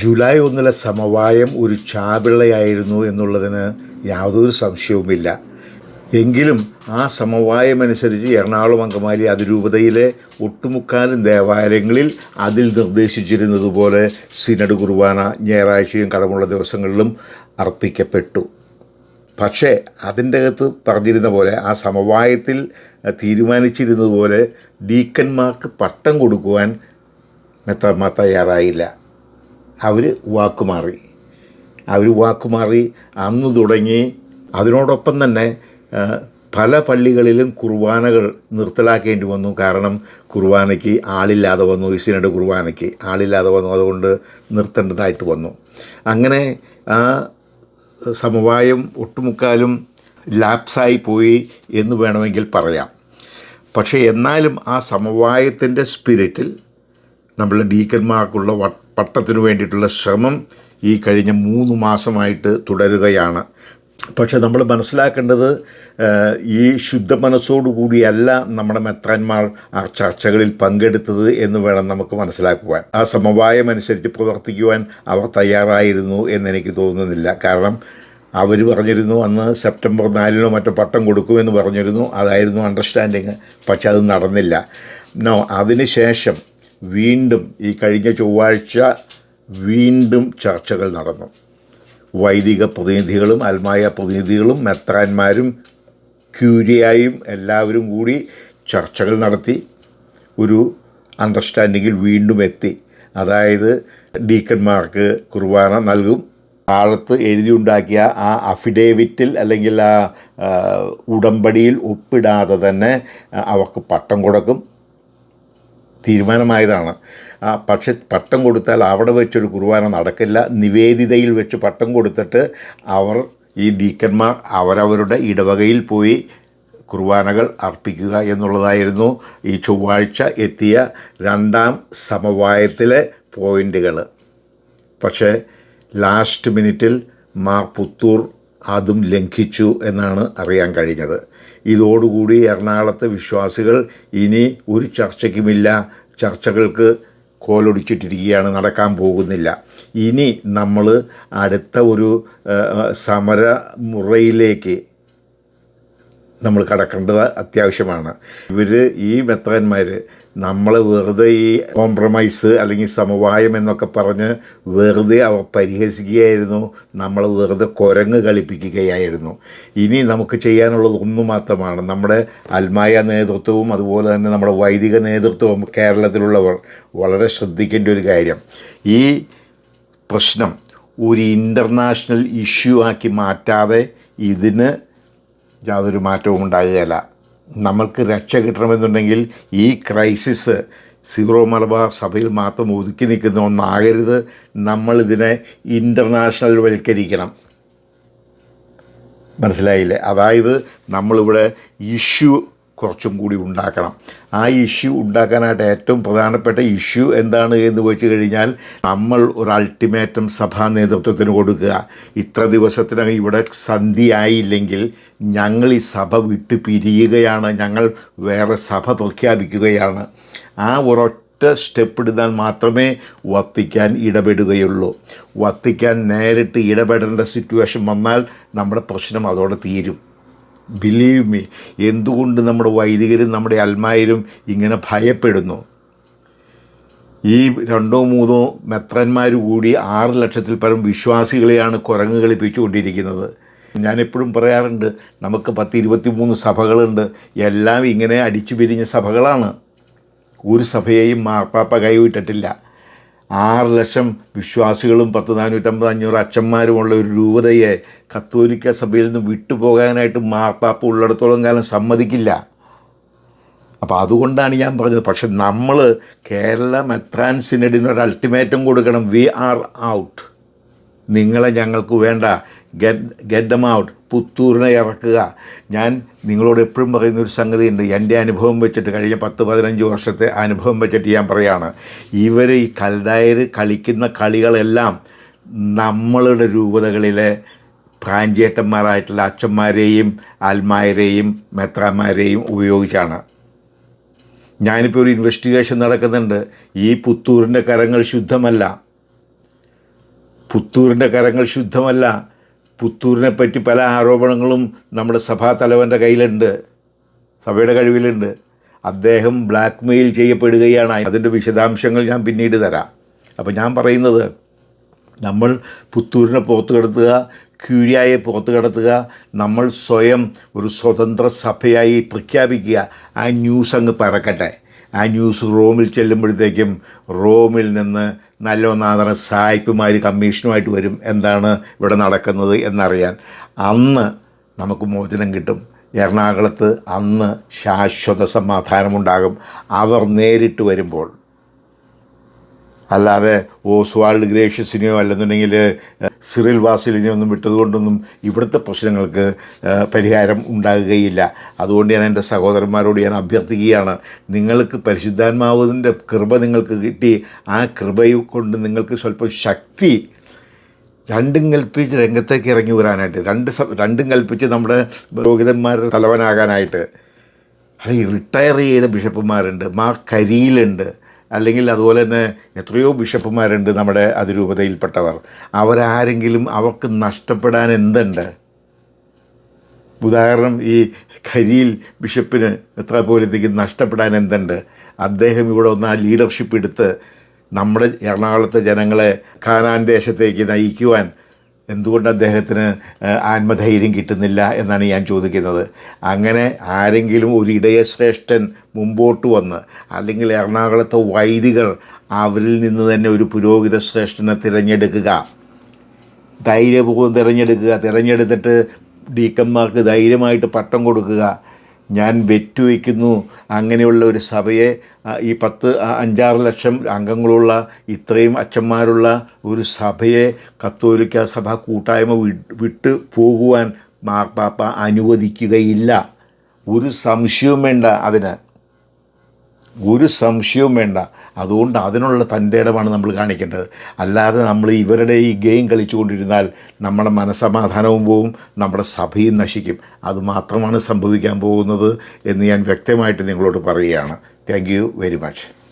July ഒന്നിലെ സമവായം ഒരു ചാപിള്ളയായിരുന്നു എന്നുള്ളതിന് യാതൊരു സംശയവുമില്ല. എങ്കിലും ആ സമവായമനുസരിച്ച് എറണാകുളം അങ്കമാലി അതിരൂപതയിലെ ഒട്ടുമുക്കാലും ദേവാലയങ്ങളിൽ അതിൽ നിർദ്ദേശിച്ചിരുന്നതുപോലെ സിനഡ് കുർബാന ഞായറാഴ്ചയും കടമുള്ള ദിവസങ്ങളിലും അർപ്പിക്കപ്പെട്ടു. പക്ഷേ അതിന്റെ അകത്ത് പറഞ്ഞിരുന്ന പോലെ ആ സമവായത്തിൽ തീരുമാനിച്ചിരുന്നതുപോലെ ഡീക്കന്മാർക്ക് പട്ടം കൊടുക്കുവാൻ മെത്തമ്മ തയ്യാറായില്ല. അവർ വാക്കുമാറി. അവർ വാക്കുമാറി അന്ന് തുടങ്ങി അതിനോടൊപ്പം തന്നെ പല പള്ളികളിലും കുർബാനകൾ നിർത്തലാക്കേണ്ടി വന്നു. കാരണം കുർബാനയ്ക്ക് ആളില്ലാതെ വന്നു ഇസിനയുടെ കുർബാനയ്ക്ക് ആളില്ലാതെ വന്നു. അതുകൊണ്ട് നിർത്തേണ്ടതായിട്ട് വന്നു. അങ്ങനെ ആ സമവായം ഒട്ടുമുക്കാലും ലാപ്സായി പോയി എന്ന് വേണമെങ്കിൽ പറയാം. പക്ഷേ എന്നാലും ആ സമവായത്തിന്റെ സ്പിരിറ്റിൽ നമ്മളെ ഡീക്കന്മാർക്കുള്ള പട്ടത്തിനു വേണ്ടിയിട്ടുള്ള ശ്രമം ഈ കഴിഞ്ഞ മൂന്ന് മാസമായിട്ട് തുടരുകയാണ്. പക്ഷെ നമ്മൾ മനസ്സിലാക്കേണ്ടത് ഈ ശുദ്ധ മനസ്സോടുകൂടിയല്ല നമ്മുടെ മെത്രാന്മാർ ആ ചർച്ചകളിൽ പങ്കെടുത്തത് എന്ന് വേണം നമുക്ക് മനസ്സിലാക്കുവാൻ. ആ സമവായം അനുസരിച്ച് പ്രവർത്തിക്കുവാൻ അവർ തയ്യാറായിരുന്നു എന്നെനിക്ക് തോന്നുന്നില്ല. കാരണം അവർ പറഞ്ഞിരുന്നു അന്ന് സെപ്റ്റംബർ നാലിനോ മറ്റോ പട്ടം കൊടുക്കുമെന്ന് പറഞ്ഞിരുന്നു. അതായിരുന്നു അണ്ടർസ്റ്റാൻഡിങ്. പക്ഷെ അത് നടന്നില്ല. നോ അതിനുശേഷം വീണ്ടും ഈ കഴിഞ്ഞ ചൊവ്വാഴ്ച വീണ്ടും ചർച്ചകൾ നടന്നു. വൈദിക പ്രതിനിധികളും അൽമായ പ്രതിനിധികളും മെത്രാന്മാരും ക്യൂരിയായും എല്ലാവരും കൂടി ചർച്ചകൾ നടത്തി. ഒരു അണ്ടർസ്റ്റാൻഡിങ്ങിൽ വീണ്ടും എത്തി. അതായത് ഡീക്കന്മാർക്ക് കുർബാന നൽകും. ആഴത്ത് എഴുതിയുണ്ടാക്കിയ ആ അഫിഡേവിറ്റിൽ അല്ലെങ്കിൽ ആ ഉടമ്പടിയിൽ ഒപ്പിടാതെ തന്നെ അവർക്ക് പട്ടം കൊടുക്കും. തീരുമാനമായതാണ്. ആ പക്ഷെ പട്ടം കൊടുത്താൽ അവിടെ വെച്ചൊരു കുർബാന നടക്കില്ല. നിവേദിതയിൽ വെച്ച് പട്ടം കൊടുത്തിട്ട് അവർ ഈ ഡീക്കന്മാർ അവരവരുടെ ഇടവകയിൽ പോയി കുർബാനകൾ അർപ്പിക്കുക എന്നുള്ളതായിരുന്നു ഈ ചൊവ്വാഴ്ച എത്തിയ രണ്ടാം സമവായത്തിലെ പോയിന്റുകൾ പക്ഷേ ലാസ്റ്റ് മിനിറ്റിൽ മാർ പുത്തൂർ അതും ലംഘിച്ചു എന്നാണ് അറിയാൻ കഴിഞ്ഞത്. ഇതോടുകൂടി എറണാകുളത്തെ വിശ്വാസികൾ ഇനി ഒരു ചർച്ചയ്ക്കുമില്ല ചർച്ചകൾക്ക് കോലൊടിച്ചിട്ടിരിക്കുകയാണ് നടക്കാൻ പോകുന്നില്ല. ഇനി നമ്മൾ അടുത്ത ഒരു സമരമുറയിലേക്ക് സമര മുറയിലേക്ക് നമ്മൾ കടക്കേണ്ടത് അത്യാവശ്യമാണ്. ഇവർ ഈ മെത്രന്മാർ നമ്മളെ വെറുതെ ഈ കോംപ്രമൈസ് അല്ലെങ്കിൽ സമവായം എന്നൊക്കെ പറഞ്ഞ് വെറുതെ അവർ പരിഹസിക്കുകയായിരുന്നു നമ്മൾ വെറുതെ കുരങ്ങ് കളിപ്പിക്കുകയായിരുന്നു. ഇനി നമുക്ക് ചെയ്യാനുള്ളത് ഒന്ന് മാത്രമാണ്. നമ്മുടെ അൽമായ നേതൃത്വവും അതുപോലെ തന്നെ നമ്മുടെ വൈദിക നേതൃത്വവും കേരളത്തിലുള്ളവർ വളരെ ശ്രദ്ധിക്കേണ്ട ഒരു കാര്യം. ഈ പ്രശ്നം ഒരു ഇന്റർനാഷണൽ ഇഷ്യൂ ആക്കി മാറ്റാതെ ഇതിന് യാതൊരു മാറ്റവും ഉണ്ടായേല. നമ്മൾക്ക് രക്ഷ കിട്ടണമെന്നുണ്ടെങ്കിൽ ഈ ക്രൈസിസ് സീറോ മലബാർ സഭയിൽ മാത്രം ഒതുക്കി നിൽക്കുന്ന ഒന്നാകരുത്. നമ്മളിതിനെ ഇന്റർനാഷണൽ വൽക്കരിക്കണം. മനസ്സിലായില്ലേ? അതായത് നമ്മളിവിടെ ഇഷ്യൂ കുറച്ചും കൂടി ഉണ്ടാക്കണം. ആ ഇഷ്യൂ ഉണ്ടാക്കാനായിട്ട് ഏറ്റവും പ്രധാനപ്പെട്ട ഇഷ്യൂ എന്താണ് എന്ന് വെച്ച് കഴിഞ്ഞാൽ നമ്മൾ ഒരു അൾട്ടിമേറ്റം സഭാ നേതൃത്വത്തിന് കൊടുക്കുക. ഇത്ര ദിവസത്തിനകം ഇവിടെ സന്ധിയായില്ലെങ്കിൽ ഞങ്ങൾ ഈ സഭ വിട്ട് പിരിയുകയാണ്. ഞങ്ങൾ വേറെ സഭ പ്രഖ്യാപിക്കുകയാണ്. ആ ഒരൊറ്റ സ്റ്റെപ്പ് എടുത്താൽ മാത്രമേ വത്തിക്കാൻ ഇടപെടുകയുള്ളൂ. വത്തിക്കാൻ നേരിട്ട് ഇടപെടേണ്ട സിറ്റുവേഷൻ വന്നാൽ നമ്മുടെ പ്രശ്നം അതോടെ തീരും. ബിലീവ് മീ എന്തുകൊണ്ട് നമ്മുടെ വൈദികരും നമ്മുടെ അൽമായരും ഇങ്ങനെ ഭയപ്പെടുന്നു? ഈ രണ്ടോ മൂന്നോ മെത്രന്മാർ കൂടി ആറ് ലക്ഷത്തിൽ പരം വിശ്വാസികളെയാണ് കുരങ്ങ് കളിപ്പിച്ചുകൊണ്ടിരിക്കുന്നത്. ഞാനെപ്പോഴും പറയാറുണ്ട് നമുക്ക് പത്ത് ഇരുപത്തി മൂന്ന് സഭകളുണ്ട് എല്ലാം ഇങ്ങനെ അടിച്ചു പിരിഞ്ഞ സഭകളാണ്. ഒരു സഭയെയും മാർപ്പാപ്പ കൈവിട്ടിട്ടില്ല. ആറ് ലക്ഷം വിശ്വാസികളും പത്ത് നാനൂറ്റമ്പത് അഞ്ഞൂറ് അച്ഛന്മാരുമുള്ള ഒരു രൂപതയെ കത്തോലിക്ക സഭയിൽ നിന്ന് വിട്ടുപോകാനായിട്ട് മാർപ്പാപ്പ ഉള്ളിടത്തോളം കാലം സമ്മതിക്കില്ല. അപ്പോൾ അതുകൊണ്ടാണ് ഞാൻ പറഞ്ഞത്. പക്ഷെ നമ്മൾ കേരള മെത്രാൻ സിനഡിന് ഒരു അൾട്ടിമേറ്റം കൊടുക്കണം. We are out. നിങ്ങളെ ഞങ്ങൾക്ക് വേണ്ട. ഗെറ്റ് ഗെറ്റ് ദം ഔട്ട് പുത്തൂരിനെ ഇറക്കുക. ഞാൻ നിങ്ങളോട് എപ്പോഴും പറയുന്ന ഒരു സംഗതിയുണ്ട്. എന്റെ അനുഭവം വെച്ചിട്ട് കഴിഞ്ഞ പത്ത് പതിനഞ്ച് വർഷത്തെ അനുഭവം വെച്ചിട്ട് ഞാൻ പറയുകയാണ് ഇവർ ഈ കൽദായർ കളിക്കുന്ന കളികളെല്ലാം നമ്മളുടെ രൂപതകളിലെ പ്രാഞ്ചേട്ടന്മാരായിട്ടുള്ള അച്ഛന്മാരെയും ആൽമാരെയും മെത്രാന്മാരെയും ഉപയോഗിച്ചാണ്. ഞാനിപ്പോൾ ഒരു ഇൻവെസ്റ്റിഗേഷൻ നടക്കുന്നുണ്ട്. ഈ പുത്തൂരിന്റെ കരങ്ങൾ ശുദ്ധമല്ല. പുത്തൂരിന്റെ കരങ്ങൾ ശുദ്ധമല്ല. പുത്തൂരിനെ പറ്റി പല ആരോപണങ്ങളും നമ്മുടെ സഭാ തലവന്റെ കയ്യിലുണ്ട് സഭയുടെ കഴിവിലുണ്ട്. അദ്ദേഹം ബ്ലാക്ക് മെയിൽ ചെയ്യപ്പെടുകയാണ്. അതിന്റെ വിശദാംശങ്ങൾ ഞാൻ പിന്നീട് തരാം. അപ്പോൾ ഞാൻ പറയുന്നത് നമ്മൾ പുത്തൂരിനെ പുറത്ത് കിടത്തുക ക്യൂരിയായെ പുറത്ത് കിടത്തുക നമ്മൾ സ്വയം ഒരു സ്വതന്ത്ര സഭയായി പ്രഖ്യാപിക്കുക. ആ ന്യൂസ് അങ്ങ് പറക്കട്ടെ. ആ ന്യൂസ് റോമിൽ ചെല്ലുമ്പോഴത്തേക്കും റോമിൽ നിന്ന് നല്ല ഒന്നാതര സായിപ്പുമാർ കമ്മീഷനുമായിട്ട് വരും. എന്താണ് ഇവിടെ നടക്കുന്നത് എന്നറിയാൻ അന്ന് നമുക്ക് മോചനം കിട്ടും. എറണാകുളത്ത് അന്ന് ശാശ്വത സമാധാനമുണ്ടാകും. അവർ നേരിട്ട് വരുമ്പോൾ അല്ലാതെ ഓ ഓസ്വാൾഡ് ഗ്രേഷ്യസിനെയോ അല്ലെന്നുണ്ടെങ്കിൽ സിറിൽ വാസിലിനെയോ ഒന്നും വിട്ടതുകൊണ്ടൊന്നും ഇവിടുത്തെ പ്രശ്നങ്ങൾക്ക് പരിഹാരം ഉണ്ടാകുകയില്ല. അതുകൊണ്ട് ഞാൻ എന്റെ സഹോദരന്മാരോട് ഞാൻ അഭ്യർത്ഥിക്കുകയാണ് നിങ്ങൾക്ക് പരിശുദ്ധാത്മാവിന്റെ കൃപ നിങ്ങൾക്ക് കിട്ടി. ആ കൃപയെ കൊണ്ട് നിങ്ങൾക്ക് സ്വല്പം ശക്തി രണ്ടും കൽപ്പിച്ച് രംഗത്തേക്ക് ഇറങ്ങി വരാനായിട്ട് രണ്ട് രണ്ടും കൽപ്പിച്ച് നമ്മുടെ പുരോഹിതന്മാരുടെ തലവനാകാനായിട്ട്. അല്ലെങ്കിൽ റിട്ടയർ ചെയ്ത ബിഷപ്പുമാരുണ്ട് മാർ കരിയിലുണ്ട്. അല്ലെങ്കിൽ അതുപോലെ തന്നെ എത്രയോ ബിഷപ്പുമാരുണ്ട് നമ്മുടെ അതിരൂപതയിൽപ്പെട്ടവർ. അവരാരെങ്കിലും അവർക്ക് നഷ്ടപ്പെടാൻ എന്തുണ്ട്? ഉദാഹരണം ഈ കരിയിൽ ബിഷപ്പിന് എത്ര പോലത്തേക്ക് നഷ്ടപ്പെടാൻ എന്തുണ്ട്? അദ്ദേഹം ഇവിടെ ഒന്ന് ആ ലീഡർഷിപ്പ് എടുത്ത് നമ്മുടെ എറണാകുളത്തെ ജനങ്ങളെ കാനാൻ ദേശത്തേക്ക് നയിക്കുവാൻ എന്തുകൊണ്ട് അദ്ദേഹത്തിന് ആത്മധൈര്യം കിട്ടുന്നില്ല എന്നാണ് ഞാൻ ചോദിക്കുന്നത്. അങ്ങനെ ആരെങ്കിലും ഒരു ഇടയശ്രേഷ്ഠൻ മുമ്പോട്ട് വന്ന് അല്ലെങ്കിൽ എറണാകുളത്തെ വൈദികർ അവരിൽ നിന്ന് തന്നെ ഒരു പുരോഹിത ശ്രേഷ്ഠനെ തിരഞ്ഞെടുക്കുക ധൈര്യപൂർവം തിരഞ്ഞെടുക്കുക തിരഞ്ഞെടുത്തിട്ട് ഡീക്കന്മാർക്ക് ധൈര്യമായിട്ട് പട്ടം കൊടുക്കുക ഞാൻ വെറ്റുവയ്ക്കുന്നു അങ്ങനെയുള്ള ഒരു സഭയെ ഈ പത്ത് അഞ്ചാറ് ലക്ഷം അംഗങ്ങളുള്ള ഇത്രയും അച്ഛന്മാരുള്ള ഒരു സഭയെ കത്തോലിക്ക സഭ കൂട്ടായ്മ വിട്ട് പോകുവാൻ മാർപ്പാപ്പ അനുവദിക്കുകയില്ല. ഒരു സംശയവും വേണ്ട അതിന്. ഒരു സംശയവും വേണ്ട. അതുകൊണ്ട് അതിനുള്ള തന്റെ ഇടമാണ് നമ്മൾ കാണിക്കേണ്ടത്. അല്ലാതെ നമ്മൾ ഇവരുടെ ഈ ഗെയിം കളിച്ചുകൊണ്ടിരുന്നാൽ നമ്മുടെ മനസമാധാനവും പോവും നമ്മുടെ സഭയും നശിക്കും. അതുമാത്രമാണ് സംഭവിക്കാൻ പോകുന്നത് എന്ന് ഞാൻ വ്യക്തമായിട്ട് നിങ്ങളോട് പറയുകയാണ്. Thank very much